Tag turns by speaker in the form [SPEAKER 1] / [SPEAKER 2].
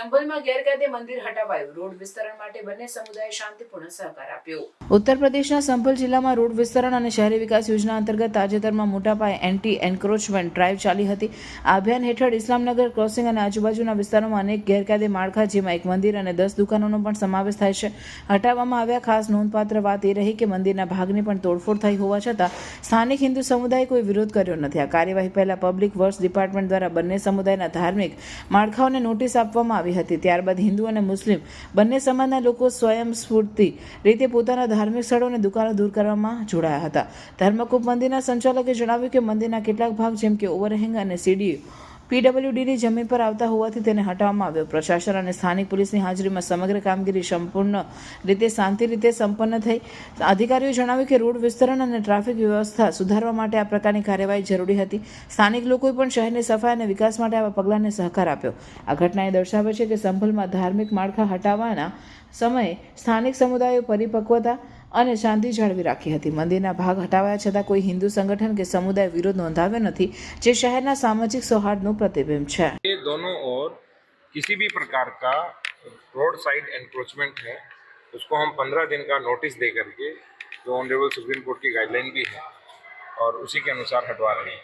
[SPEAKER 1] સંભલમાં ગેરકાયદે મંદિર હટાવાયું. રોડ વિસ્તરણ માટે બંને સમુદાયે શાંતિપૂર્ણ સહકાર આપ્યો.
[SPEAKER 2] ઉત્તર પ્રદેશના સંભલ જિલ્લામાં રોડ વિસ્તરણ અને શહેરી વિકાસ યોજના અંતર્ગત તાજેતરમાં મોટા પાયે એન્ટી એન્ક્રોચમેન્ટ ડ્રાઈવ ચાલી હતી. આ અભિયાન હેઠળ ઇસ્લામનગર ક્રોસિંગ અને આજુબાજુના વિસ્તારોમાં અનેક ગેરકાયદે માળખા, જેમાં એક મંદિર અને દસ દુકાનોનો પણ સમાવેશ થાય છે. હટાવવામાં આવ્યા ખાસ નોંધપાત્ર વાત એ રહી કે મંદિરના ભાગની પણ તોડફોડ થઈ હોવા છતાં સ્થાનિક હિન્દુ સમુદાયે કોઈ વિરોધ કર્યો નથી. આ કાર્યવાહી પહેલા પબ્લિક વર્ક્સ ડિપાર્ટમેન્ટ દ્વારા બંને સમુદાયના ધાર્મિક માળખાઓને નોટિસ આપવામાં આવી હતી. ત્યારબાદ હિન્દુ અને મુસ્લિમ બંને સમાજના લોકો સ્વયંસ્ફૂર્તિ રીતે પોતાના ધાર્મિક સ્થળો અને દુકાનો દૂર કરવામાં જોડાયા હતા. ધર્મકૂપ મંદિરના સંચાલકે જણાવ્યું કે મંદિરના કેટલાક ભાગ જેમ કે ઓવરહેંગ અને સીડી પીડબ્લ્યુડીની જમીન પર આવતા હોવાથી તેને હટાવવામાં આવ્યો. પ્રશાસન અને સ્થાનિક પોલીસની હાજરીમાં સમગ્ર કામગીરી સંપૂર્ણ રીતે શાંતિ રીતે સંપન્ન થઈ. અધિકારીઓએ જણાવ્યું કે રોડ વિસ્તરણ અને ટ્રાફિક વ્યવસ્થા સુધારવા માટે આ પ્રકારની કાર્યવાહી જરૂરી હતી. સ્થાનિક લોકોએ પણ શહેરની સફાઈ અને વિકાસ માટે આવા પગલાંને સહકાર આપ્યો. આ ઘટનાએ દર્શાવે છે કે સંભલમાં ધાર્મિક માળખા હટાવવાના સમયે સ્થાનિક સમુદાયો પરિપક્વતા અને શાંતિ જાળવી રાખી હતી મંદિરના ભાગ હટાવાયા છતાં કોઈ હિન્દુ સંગઠન કે સમુદાય વિરોધ નોંધાવ્યો નથી જે શહેરના સામાજિક સૌહાર્દનું પ્રતિબિંબ છે
[SPEAKER 3] ये दोनों ओर किसी भी प्रकार का रोड साइड एनक्रोचमेंट है उसको हम पंद्रह दिन का नोटिस दे करके जो ऑनरेबल सुप्रीम कोर्ट की गाइडलाइन भी है और उसी के अनुसार हटवा रहे हैं